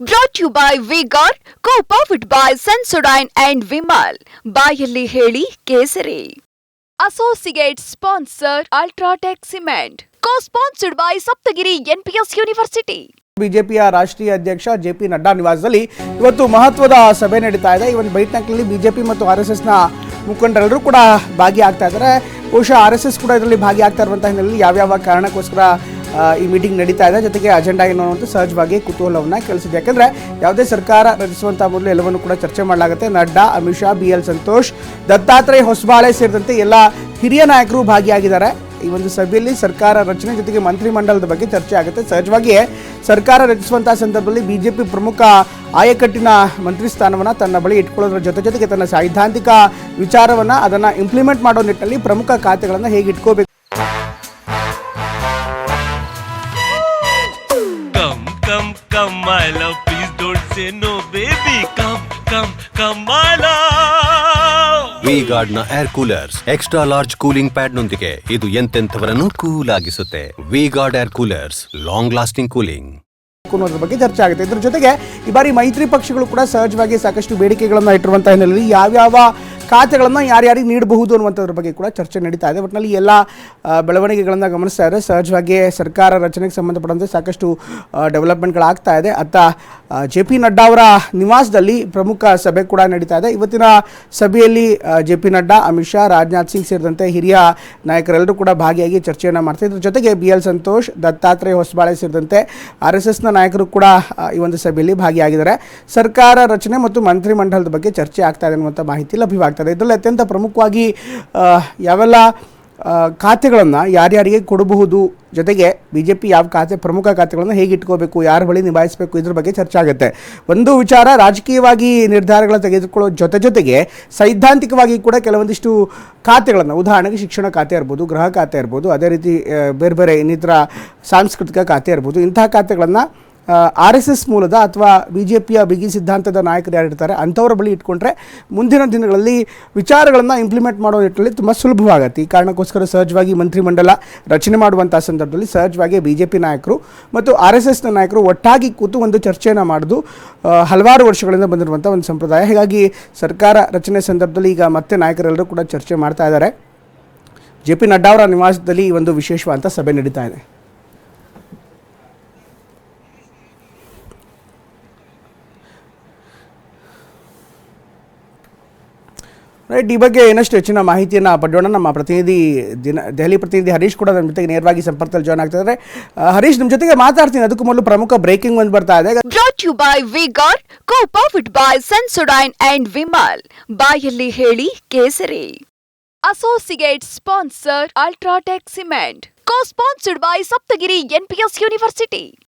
Brought you by V Guard co powered by Sensodyne and Vimal ಬಾಯಲ್ಲಿ ಹೇಳಿ ಕೇಸರಿ. Associate sponsor UltraTech cement co sponsored by Saptagiri NPS university ಬಿಜೆಪಿಯ ರಾಷ್ಟ್ರೀಯ ಅಧ್ಯಕ್ಷ J P Nadda ನಿವಾಸದಲ್ಲಿ ಇವತ್ತು ಮಹತ್ವದ ಸಭೆ ನಡೀತಾ ಇದೆ. ಈ ಒಂದು ಬೈಠಕ್ನಲ್ಲಿ ಬಿಜೆಪಿ ಮತ್ತು ಆರ್ ಎಸ್ ಎಸ್ನ ಮುಖಂಡರೆಲ್ಲರೂ ಕೂಡ ಭಾಗಿಯಾಗ್ತಾ ಇದ್ದಾರೆ. ಬಹುಶಃ ಆರ್ ಎಸ್ ಎಸ್ ಕೂಡ ಇದರಲ್ಲಿ ಭಾಗಿಯಾಗ್ತಾ ಇರುವಂಥ ಹಿನ್ನೆಲೆಯಲ್ಲಿ ಯಾವ್ಯಾವ ಕಾರಣಕ್ಕೋಸ್ಕರ ಈ ಮೀಟಿಂಗ್ ನಡೀತಾ ಇದೆ. ಜೊತೆಗೆ ಅಜೆಂಡಾ ಏನು ಅನ್ನೋದು ಸಹಜವಾಗಿ ಕುತೂಹಲವನ್ನು ಕೇಳಿಸಿದೆ ಯಾಕಂದ್ರೆ ಯಾವುದೇ ಸರ್ಕಾರ ರಚಿಸುವಂಥ ಮೊದಲು ಎಲ್ಲವನ್ನು ಕೂಡ ಚರ್ಚೆ ಮಾಡಲಾಗುತ್ತೆ. ನಡ್ಡಾ, ಅಮಿತ್ ಶಾ, ಬಿ ಎಲ್ ಸಂತೋಷ್, ದತ್ತಾತ್ರೇಯ ಹೊಸಬಾಳೆ ಸೇರಿದಂತೆ ಎಲ್ಲ ಹಿರಿಯ ನಾಯಕರು ಭಾಗಿಯಾಗಿದ್ದಾರೆ. ಈ ಒಂದು ಸಭೆಯಲ್ಲಿ ಸರ್ಕಾರ ರಚನೆ ಜೊತೆಗೆ ಮಂತ್ರಿಮಂಡಲದ ಬಗ್ಗೆ ಚರ್ಚೆ ಆಗುತ್ತೆ. ಸಹಜವಾಗಿಯೇ ಸರ್ಕಾರ ರಚಿಸುವಂತಹ ಸಂದರ್ಭದಲ್ಲಿ ಬಿಜೆಪಿ ಪ್ರಮುಖ ಆಯಕಟ್ಟಿನ ಮಂತ್ರಿ ಸ್ಥಾನವನ್ನು ತನ್ನ ಬಳಿ ಇಟ್ಕೊಳ್ಳೋದ್ರ ಜೊತೆ ಜೊತೆಗೆ ತನ್ನ ಸೈದ್ಧಾಂತಿಕ ವಿಚಾರವನ್ನು ಅದನ್ನು ಇಂಪ್ಲಿಮೆಂಟ್ ಮಾಡೋ ನಿಟ್ಟಿನಲ್ಲಿ ಪ್ರಮುಖ ಖಾತೆಗಳನ್ನು ಹೇಗೆ ಇಟ್ಕೋಬೇಕು say no, baby. Come, come, come, my love. V ಗಾರ್ಡ್ನ air coolers extra large cooling pad ನೊಂದಿಗೆ ಇದು ಎಂತೆಂಥವರನ್ನು cool ಆಗಿಸುತ್ತೆ V Guard air coolers long lasting cooling ಅನ್ನೋದ್ರ ಬಗ್ಗೆ ಚರ್ಚೆ ಆಗುತ್ತೆ ಇದ್ರ ಜೊತೆಗೆ ಈ ಬಾರಿ ಮೈತ್ರಿ ಪಕ್ಷಗಳು ಕೂಡ ಸಹಜವಾಗಿ ಸಾಕಷ್ಟು ಬೇಡಿಕೆಗಳನ್ನು ಇಟ್ಟಿರುವಂತಹ ಹಿನ್ನೆಲೆಯಲ್ಲಿ ಯಾವ್ಯಾವ ಖಾತೆಗಳನ್ನು ಯಾರ್ಯಾರಿಗೆ ನೀಡಬಹುದು ಅನ್ನುವಂಥದ್ರ ಬಗ್ಗೆ ಕೂಡ ಚರ್ಚೆ ನಡೀತಾ ಇದೆ. ಒಟ್ಟಿನಲ್ಲಿ ಎಲ್ಲ ಬೆಳವಣಿಗೆಗಳನ್ನು ಗಮನಿಸ್ತಾ ಇದ್ದಾರೆ ಸಹಜವಾಗಿ ಸರ್ಕಾರ ರಚನೆಗೆ ಸಂಬಂಧಪಟ್ಟಂತೆ ಸಾಕಷ್ಟು ಡೆವಲಪ್ಮೆಂಟ್ಗಳಾಗ್ತಾ ಇದೆ. ಅತ್ತ ಜೆ ಪಿ ನಡ್ಡಾ ಅವರ ನಿವಾಸದಲ್ಲಿ ಪ್ರಮುಖ ಸಭೆ ಕೂಡ ನಡೀತಾ ಇದೆ. ಇವತ್ತಿನ ಸಭೆಯಲ್ಲಿ ಜೆ ಪಿ ನಡ್ಡಾ, ಅಮಿತ್ ಶಾ, ರಾಜನಾಥ್ ಸಿಂಗ್ ಸೇರಿದಂತೆ ಹಿರಿಯ ನಾಯಕರೆಲ್ಲರೂ ಕೂಡ ಭಾಗಿಯಾಗಿ ಚರ್ಚೆಯನ್ನು ಮಾಡ್ತಾ ಇದ್ರ. ಜೊತೆಗೆ ಬಿ ಎಲ್ ಸಂತೋಷ್, ದತ್ತಾತ್ರೇಯ ಹೊಸಬಾಳೆ ಸೇರಿದಂತೆ ಆರ್ ಎಸ್ ಎಸ್ನ ನಾಯಕರು ಕೂಡ ಈ ಒಂದು ಸಭೆಯಲ್ಲಿ ಭಾಗಿಯಾಗಿದ್ದಾರೆ. ಸರ್ಕಾರ ರಚನೆ ಮತ್ತು ಮಂತ್ರಿಮಂಡಲದ ಬಗ್ಗೆ ಚರ್ಚೆ ಆಗ್ತಾ ಇದೆ ಅನ್ನುವಂಥ ಮಾಹಿತಿ ಲಭ್ಯವಾಗ್ತದೆ. ಇದರಲ್ಲಿ ಅತ್ಯಂತ ಪ್ರಮುಖವಾಗಿ ಯಾವೆಲ್ಲ ಖಾತೆಗಳನ್ನು ಯಾರ್ಯಾರಿಗೆ ಕೊಡಬಹುದು ಜೊತೆಗೆ ಬಿ ಜೆ ಪಿ ಯಾವ ಖಾತೆ, ಪ್ರಮುಖ ಖಾತೆಗಳನ್ನು ಹೇಗೆ ಇಟ್ಕೋಬೇಕು, ಯಾರ ಬಳಿ ನಿಭಾಯಿಸಬೇಕು, ಇದ್ರ ಬಗ್ಗೆ ಚರ್ಚೆ ಆಗುತ್ತೆ. ಒಂದು ವಿಚಾರ ರಾಜಕೀಯವಾಗಿ ನಿರ್ಧಾರಗಳನ್ನು ತೆಗೆದುಕೊಳ್ಳೋ ಜೊತೆ ಜೊತೆಗೆ ಸೈದ್ಧಾಂತಿಕವಾಗಿ ಕೂಡ ಕೆಲವೊಂದಿಷ್ಟು ಖಾತೆಗಳನ್ನು, ಉದಾಹರಣೆಗೆ ಶಿಕ್ಷಣ ಖಾತೆ ಇರ್ಬೋದು, ಗೃಹ ಖಾತೆ ಇರ್ಬೋದು, ಅದೇ ರೀತಿ ಬೇರೆ ಬೇರೆ ಇನ್ನಿತರ ಸಾಂಸ್ಕೃತಿಕ ಖಾತೆ ಇರ್ಬೋದು, ಇಂತಹ ಖಾತೆಗಳನ್ನು ಆರ್ ಎಸ್ ಎಸ್ ಮೂಲದ ಅಥವಾ ಬಿ ಜೆ ಪಿಯ ಬಿಗಿ ಸಿದ್ಧಾಂತದ ನಾಯಕರು ಯಾರಿರ್ತಾರೆ ಅಂಥವ್ರ ಬಳಿ ಇಟ್ಕೊಂಡ್ರೆ ಮುಂದಿನ ದಿನಗಳಲ್ಲಿ ವಿಚಾರಗಳನ್ನು ಇಂಪ್ಲಿಮೆಂಟ್ ಮಾಡೋ ನಿಟ್ಟಿನಲ್ಲಿ ತುಂಬ ಸುಲಭವಾಗತ್ತೆ. ಈ ಕಾರಣಕ್ಕೋಸ್ಕರ ಸಹಜವಾಗಿ ಮಂತ್ರಿಮಂಡಲ ರಚನೆ ಮಾಡುವಂಥ ಸಂದರ್ಭದಲ್ಲಿ ಸಹಜವಾಗಿ ಬಿ ಜೆ ಪಿ ನಾಯಕರು ಮತ್ತು ಆರ್ ಎಸ್ ಎಸ್ನ ನಾಯಕರು ಒಟ್ಟಾಗಿ ಕೂತು ಒಂದು ಚರ್ಚೆಯನ್ನು ಮಾಡೋದು ಹಲವಾರು ವರ್ಷಗಳಿಂದ ಬಂದಿರುವಂಥ ಒಂದು ಸಂಪ್ರದಾಯ. ಹೀಗಾಗಿ ಸರ್ಕಾರ ರಚನೆ ಸಂದರ್ಭದಲ್ಲಿ ಈಗ ಮತ್ತೆ ನಾಯಕರೆಲ್ಲರೂ ಕೂಡ ಚರ್ಚೆ ಮಾಡ್ತಾ ಇದ್ದಾರೆ. ಜೆ ಪಿ ನಡ್ಡಾ ಅವರ ನಿವಾಸದಲ್ಲಿ ಈ ಒಂದು ವಿಶೇಷವಾದಂಥ ಸಭೆ ನಡೀತಾ ಇದೆ. ರೈಟ್ ಈ ಬಗ್ಗೆ ಇನ್ನಷ್ಟು ಹೆಚ್ಚಿನ ಮಾಹಿತಿಯನ್ನು ಪಡೆಯೋಣ ನಮ್ಮ ಪ್ರತಿನಿಧಿ ದಿನ, ದೆಹಲಿ ಪ್ರತಿನಿಧಿ ಹರೀಶ್ ಕೂಡ ನಮ್ಮ ಜೊತೆಗೆ ನೇರವಾಗಿ ಸಂಪರ್ಕದಲ್ಲಿ ಜಾಯ್ನ್ ಆಗ್ತಿದ್ದಾರೆ. ಹರೀಶ್ ನಿಮ್ಮ ಜೊತೆಗೆ ಮಾತಾಡ್ತೀನಿ. ಅದಕ್ಕೂ ಮೊದಲು ಪ್ರಮುಖ ಬ್ರೇಕಿಂಗ್ ಒಂದು ಬರ್ತಾ ಇದೆ. You by V Guard co powered by Sensodyne and Vimal ಬಾಯಲ್ಲಿ ಹೇಳಿ ಕೇಸರಿ. Associate sponsor UltraTech cement co sponsored by Saptagiri NPS university